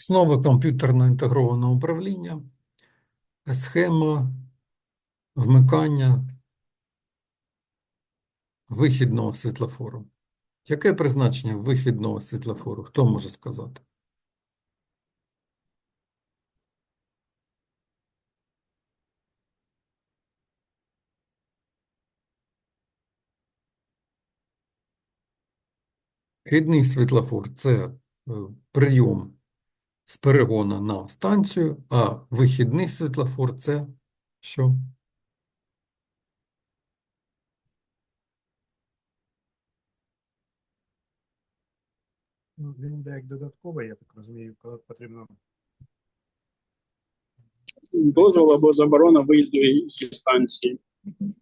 Основи комп'ютерно інтегрованого управління, схема вмикання вихідного світлофору. Яке призначення вихідного світлофору? Хто може сказати? Вхідний світлофор – це е, прийом з перегона на станцію, а вихідний світлофор – це що? Ну, Він йде як додатковий, я так розумію, коли потрібно. дозвол або заборона виїзду зі станції.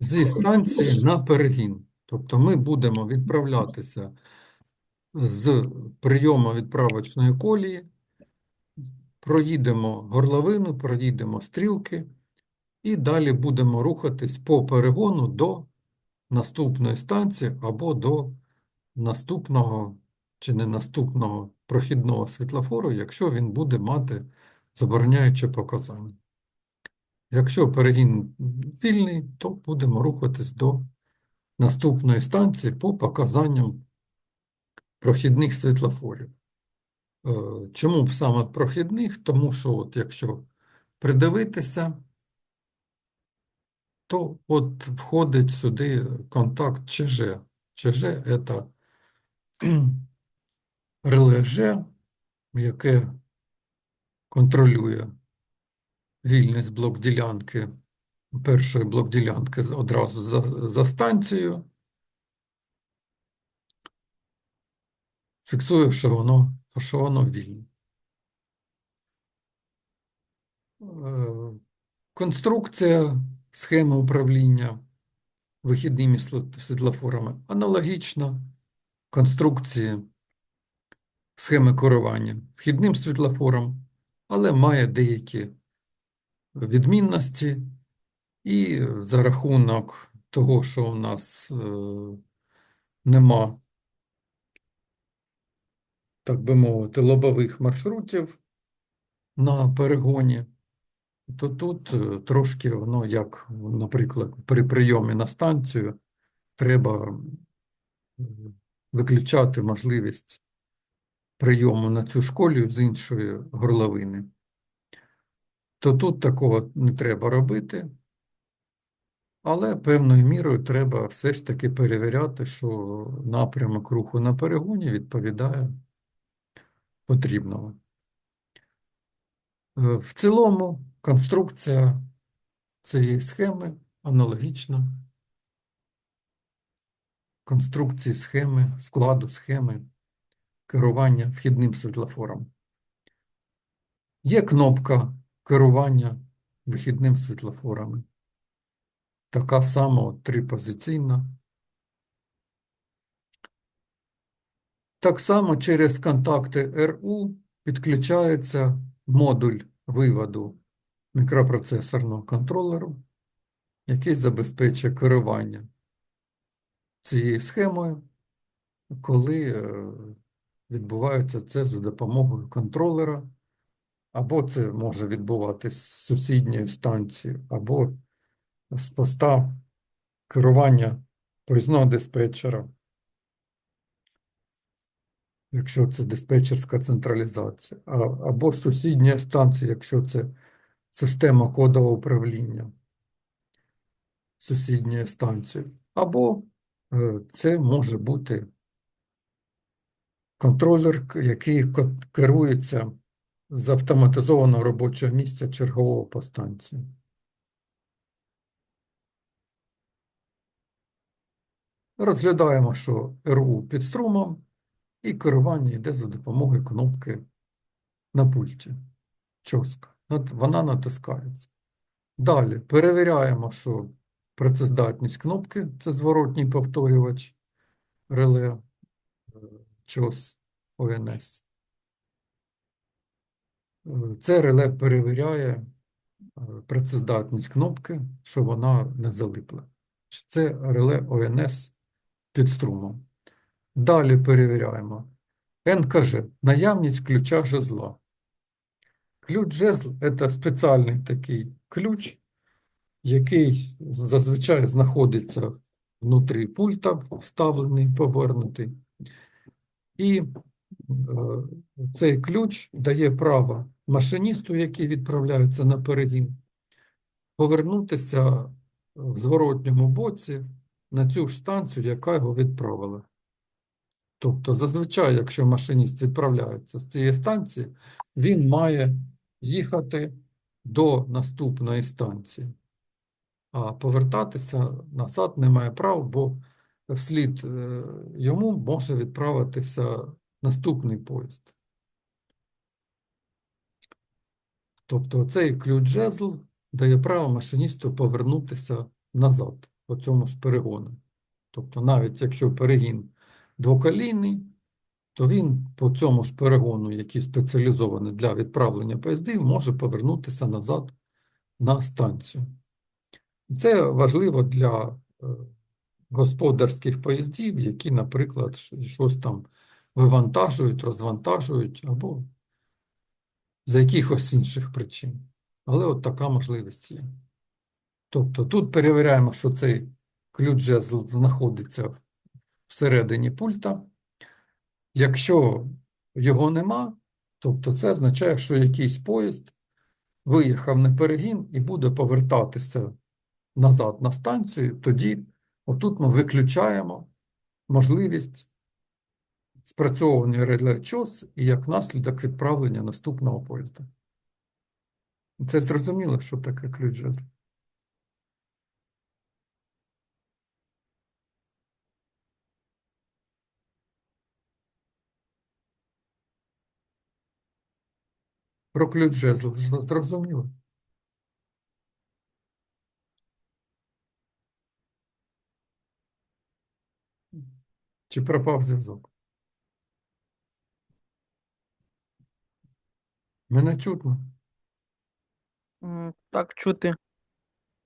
Зі станції на перегін. Тобто ми будемо відправлятися з прийому відправочної колії, проїдемо горловину, проїдемо стрілки і далі будемо рухатись по перегону до наступної станції або до наступного чи не наступного прохідного світлофору, якщо він буде мати забороняюче показання. Якщо перегін вільний, то будемо рухатись до наступної станції по показанням прохідних світлофорів. Е, Чому б саме прохідних? Тому що от якщо придивитися, то от входить сюди контакт ЧЖ. ЧЖ – це реле яке контролює вільність блок-ділянки, першої блок-ділянки одразу за, за станцією, фіксує, що воно, що воно вільне. Е, Конструкція схеми управління вихідними світлофорами аналогічна конструкції схеми керування вхідним світлофором, але має деякі відмінності, і за рахунок того, що у нас е, нема, так би мовити, лобових маршрутів на перегоні, то тут е, трошки воно, як, наприклад, при прийомі на станцію, треба виключати можливість прийому на цю школю з іншої горловини. То тут такого не треба робити, але певною мірою треба все ж таки перевіряти, що напрямок руху на перегоні відповідає потрібному. Е, В цілому конструкція цієї схеми аналогічна конструкції схеми, складу схеми керування вхідним світлофором. Є кнопка керування вихідним світлофорами. Така сама трипозиційна. Так само через контакти РУ підключається модуль виводу мікропроцесорного контролеру, який забезпечує керування цією схемою, коли е, відбувається це за допомогою контролера. Або це може відбуватись з сусідньої станції, або з поста керування поїзного диспетчера, якщо це диспетчерська централізація, або з сусідньої станції, якщо це система кодового управління сусідньої станції, або е, це може бути контролер, який керується з автоматизованого робочого місця чергового по станції. Розглядаємо, що РУ під струмом і керування йде за допомогою кнопки на пульті. Чоска. Вона натискається. Далі перевіряємо, що працездатність кнопки це зворотній повторювач реле е, ЧОС ОНС. Е, Це реле перевіряє е, працездатність кнопки, що вона не залипла. Це реле ОНС під струмом. Далі перевіряємо. НКЖ. Наявність ключа жезла. Ключ жезл – це спеціальний такий ключ, який зазвичай знаходиться внутрі пульта, вставлений, повернутий. І е, цей ключ дає право машиністу, який відправляється на перегін, повернутися в зворотньому боці на цю ж станцію, яка його відправила. Тобто, зазвичай, якщо машиніст відправляється з цієї станції, він має їхати до наступної станції. А повертатися назад не має права, бо вслід е, йому може відправитися наступний поїзд. Тобто цей ключ-жезл дає право машиністу повернутися назад по цьому ж перегону. Тобто навіть якщо перегін двоколійний, то він по цьому ж перегону, який спеціалізований для відправлення поїздів, може повернутися назад на станцію. Це важливо для е, господарських поїздів, які, наприклад, щось там вивантажують, розвантажують або за якихось інших причин. Але от така можливість є. Тобто тут перевіряємо, що цей ключ-жезл знаходиться в- всередині пульта. Якщо його нема, тобто це означає, що якийсь поїзд виїхав на перегін і буде повертатися назад на станцію, тоді отут ми виключаємо можливість спрацьовування реле ЧОС і як наслідок відправлення наступного поїзда. Це зрозуміло, що таке ключ жезл? Про ключ жезл зрозуміло? Чи пропав зв'язок? Мене чутно? Так, чути.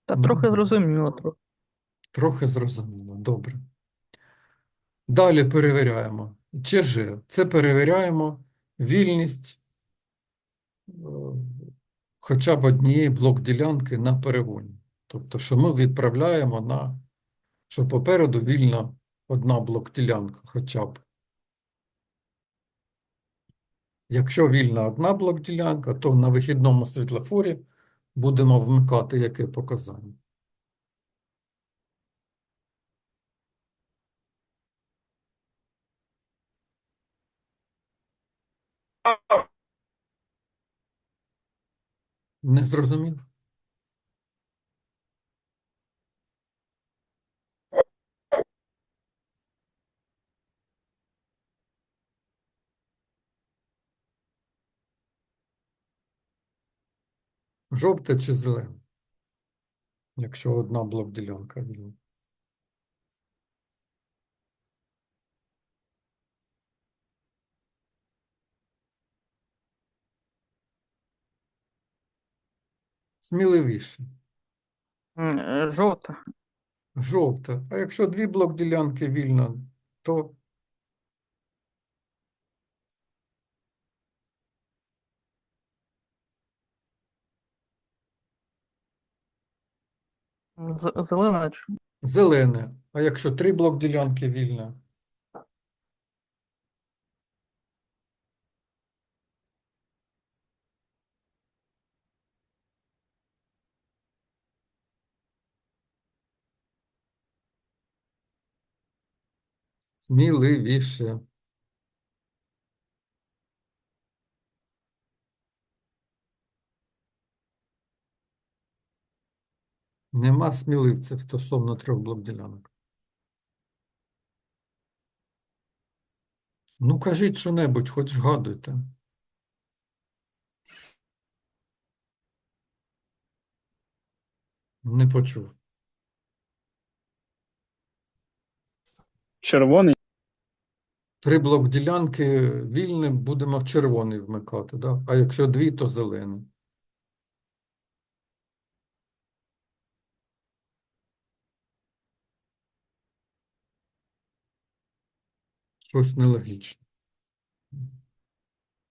Та Ну, трохи зрозуміло. трохи. Трохи зрозуміло, добре. Далі перевіряємо. ЧЖ. Це перевіряємо вільність хоча б однієї блок-ділянки на перегоні. Тобто, що ми відправляємо на, що попереду вільна одна блок-ділянка хоча б. Якщо вільна одна блок-ділянка, то на вихідному світлофорі будемо вмикати яке показання? Не зрозумів? Жовте чи зелене? Якщо одна блок-ділянка вільна. Сміливіше. Е, Жовта. Жовта. А якщо дві блок-ділянки вільно, то з- Зелена. чи- зелене. А якщо три блок-ділянки вільно, сміливіше. Нема сміливців стосовно трьох блок-ділянок. Ну, кажіть що-небудь, хоч вгадуйте. Не почув. Червоний. Три блок-ділянки вільні, будемо в червоний вмикати, да? А якщо дві, то зелений. щось нелогічно.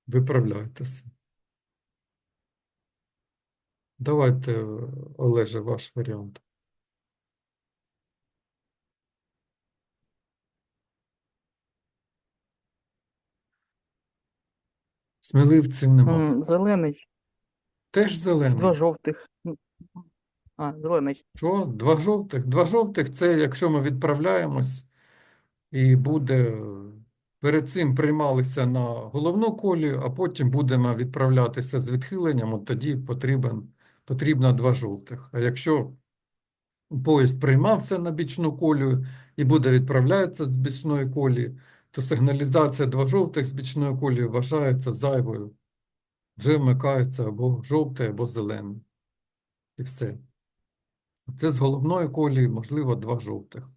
Виправляйтеся. Давайте, Олеже, ваш варіант. Сміливців нема. М, Зелений. Теж зелений. Два жовтих. А, зелений. Що? Два жовтих? Два жовтих це якщо ми відправляємось і буде перед цим приймалися на головну колію, а потім будемо відправлятися з відхиленням, от тоді потрібен, потрібно два жовтих. А якщо поїзд приймався на бічну колію і буде відправлятися з бічної колії, то сигналізація два жовтих з бічної колії вважається зайвою. Вже вмикається або жовтий, або зелений. І все. Це з головної колії, можливо, два жовтих.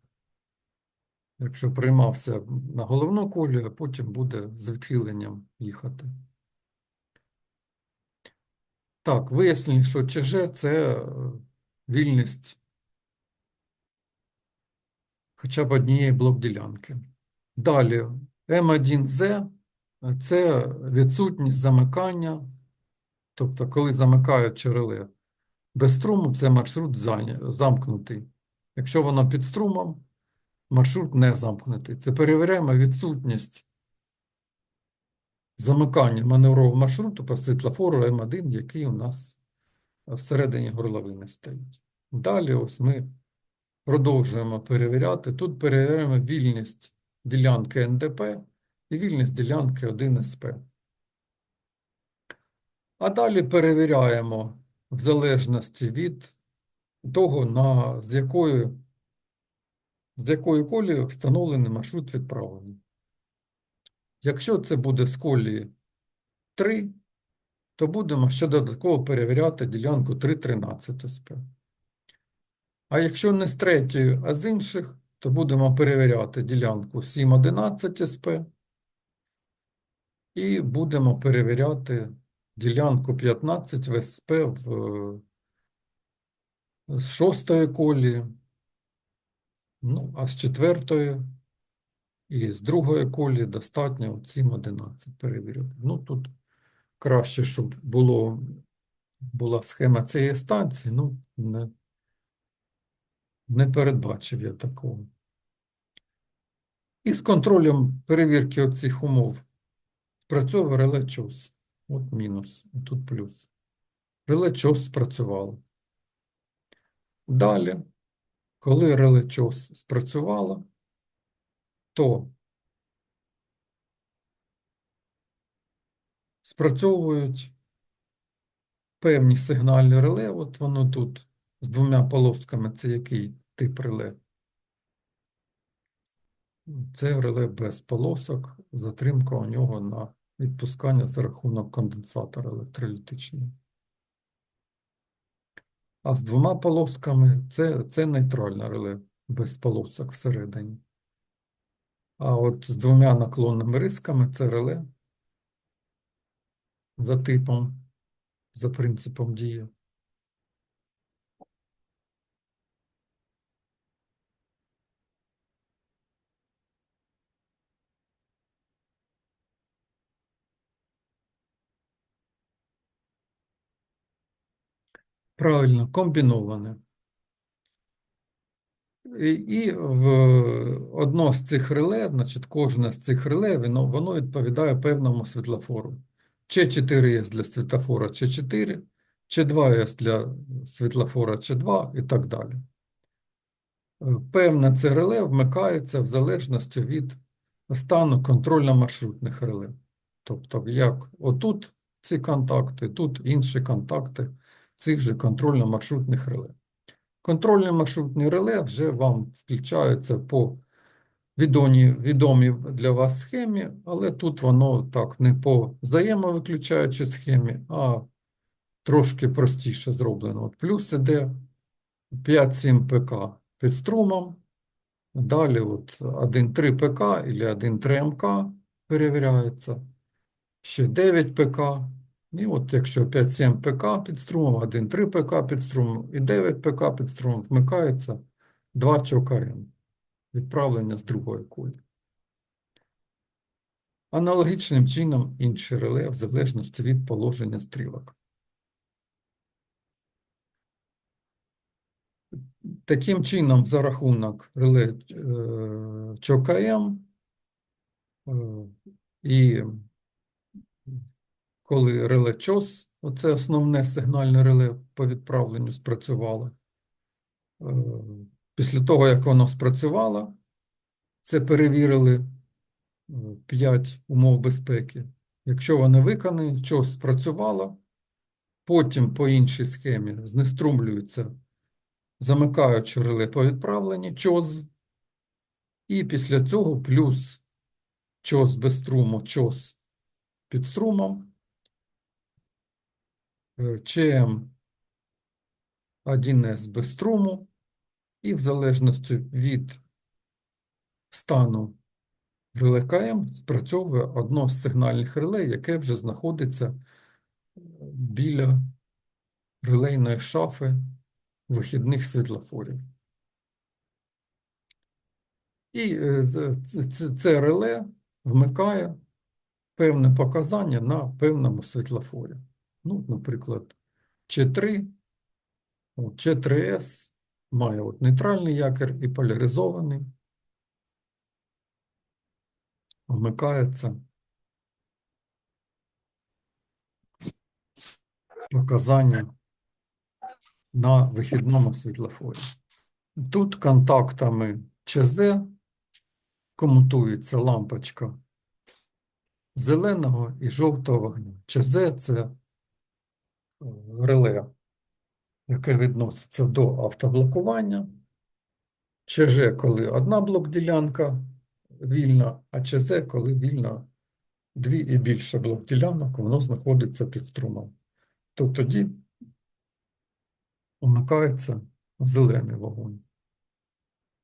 Якщо приймався на головну колію, а потім буде з відхиленням їхати. Так, вияснили, що ЧЖ – це е, вільність хоча б однієї блок-ділянки. Далі, М1З – це відсутність замикання, тобто коли замикають череле. Без струму це маршрут замкнутий. Якщо воно під струмом, маршрут не замкнутий. Це перевіряємо відсутність замикання маневрового маршруту по світлофору М1, який у нас всередині горловини стоїть. Далі ось ми продовжуємо перевіряти. Тут перевіряємо вільність ділянки НДП і вільність ділянки 1СП. А далі перевіряємо в залежності від того, на, з якою, з якою колією встановлений маршрут відправлення. Якщо це буде з колії 3, то будемо ще додатково перевіряти ділянку 3.13 СП. А якщо не з третьої, а з інших, то будемо перевіряти ділянку 7.11 СП і будемо перевіряти ділянку 15 в СП в з шостої колії, ну, а з четвертої і з другої колії достатньо 7.11 перевірити. Ну, тут краще, щоб було, була схема цієї станції, ну, не, не передбачив я такого. І з контролем перевірки оцих умов спрацьовує реле ЧОС. От мінус, тут плюс. Реле ЧОС спрацювало. Далі, коли реле ЧОС спрацювало, то спрацьовують певні сигнальні реле. От воно тут з двома полосками. Це який тип реле? Це реле без полосок, затримка у нього на відпускання за рахунок конденсатора електролітичного. А з двома полосками це, це нейтральне реле без полосок всередині. А от з двома наклонними рисками це реле за типом, за принципом дії. Правильно, комбіноване. І, в одно з цих реле, значить, кожне з цих реле, воно, воно відповідає певному світлофору. Ч4С для світлофора Ч4, Ч2С для світлофора Ч2 і так далі. Певне це реле вмикається в залежності від стану контрольно-маршрутних реле. Тобто, як отут ці контакти, тут інші контакти цих же контрольно-маршрутних реле. Контрольні маршрутні реле вже вам включаються по відомій, відомій для вас схемі, але тут воно так не по взаємовиключаючій схемі, а трошки простіше зроблено. От плюс іде 5-7 ПК під струмом, далі от 1,3 ПК або 1,3 МК перевіряється, ще 9 ПК. І от якщо 5-7 ПК під струмом, 1-3 ПК під струмом і 9 ПК під струмом вмикається 2 ЧОКМ. Відправлення з другої кулі. Аналогічним чином інші реле в залежності від положення стрілок. Таким чином, за рахунок реле е, ЧОКМ е, і коли реле ЧОС, оце основне сигнальне реле по відправленню спрацювало. Е, Після того, як воно спрацювало, це перевірили 5 умов безпеки. Якщо вони виконані, ЧОС спрацювало, потім по іншій схемі знеструмлюється замикаючи реле по відправленні ЧОЗ, і після цього плюс ЧОЗ без струму, ЧОЗ під струмом, е, ЧМ 1С без струму, і в залежності від стану реле КМ спрацьовує одно з сигнальних реле, яке вже знаходиться е, біля релейної шафи вихідних світлофорів. І е, це реле вмикає певне показання на певному світлофорі. Ну, наприклад, Ч3, Ч3С має от нейтральний якір і поляризований. Вмикається показання на вихідному світлофорі. Тут контактами ЧЗ комутується лампочка зеленого і жовтого вогню. ЧЗ – це реле, яке відноситься до автоблокування. ЧЖ, коли одна блок-ділянка вільна, а ЧЗ, коли вільна дві і більше блок-ділянок, воно знаходиться під струмом. То тоді вмикається зелений вогонь.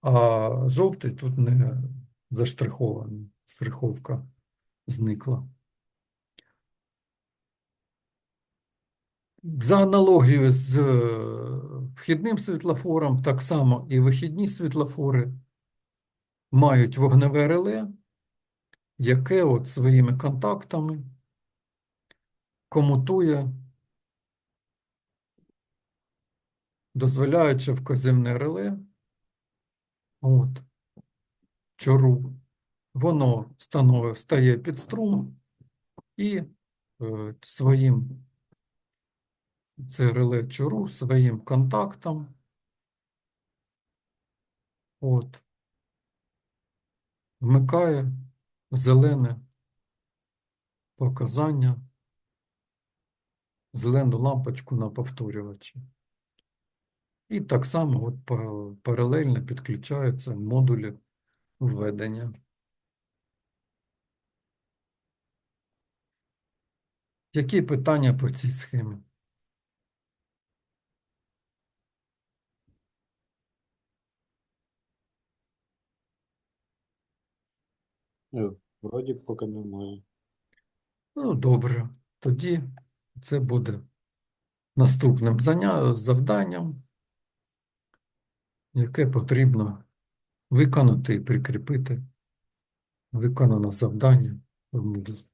А жовтий тут не заштрихований, штриховка зникла. За аналогією з е, вхідним світлофором, так само і вихідні світлофори мають вогневе реле, яке от своїми контактами комутує дозволяючи вказівне реле, от, чору, воно становить, стає під струм і е, своїм, це реле чору, своїм контактом, от, вмикає зелене показання, зелену лампочку на повторювачі. І так само от паралельно підключаються модулі введення. Які питання по цій схемі? Е, Вроді поки немає. Ну, добре. Тоді це буде наступним заня... завданням, яке потрібно виконати і прикріпити виконане завдання в Moodle.